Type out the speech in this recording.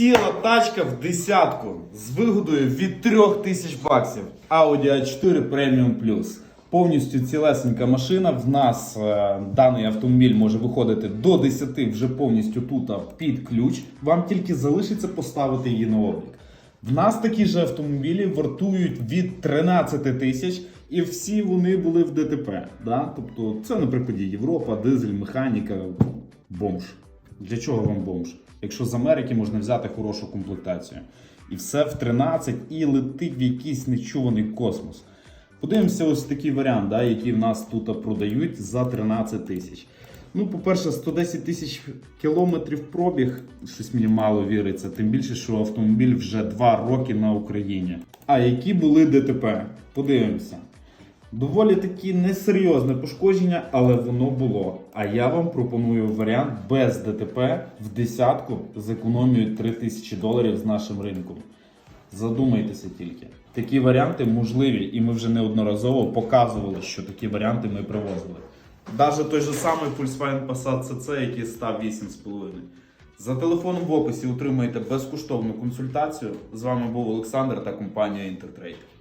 Ціла тачка в десятку з вигодою від 3000 баксів. Audi A4 Premium Plus. Повністю цілесенька машина. В нас е, даний автомобіль може виходити до 10 вже повністю тут під ключ. Вам тільки залишиться поставити її на облік. В нас такі ж автомобілі вартують від 13 тисяч, і всі вони були в ДТП. Да? Тобто, це, на прикладі Європа, дизель, механіка, бомж. Для чого вам бомж? Якщо з Америки можна взяти хорошу комплектацію. І все в 13 і летить в якийсь нечуваний космос. Подивимося, ось такий варіант, да, який в нас тут продають за 13 тисяч. Ну, по-перше, 110 тисяч кілометрів пробіг, щось мені мало віриться, тим більше, що автомобіль вже 2 роки на Україні. А які були ДТП? Подивимося. Доволі таки несерйозне пошкодження, але воно було. А я вам пропоную варіант без ДТП в десятку з економією 3000 доларів з нашим ринком. Задумайтеся тільки. Такі варіанти можливі, і ми вже неодноразово показували, що такі варіанти ми привозили. Навіть той же самий Volkswagen Passat CC, який став 8,5. За телефоном в описі отримаєте безкоштовну консультацію. З вами був Олександр та компанія Intertrade.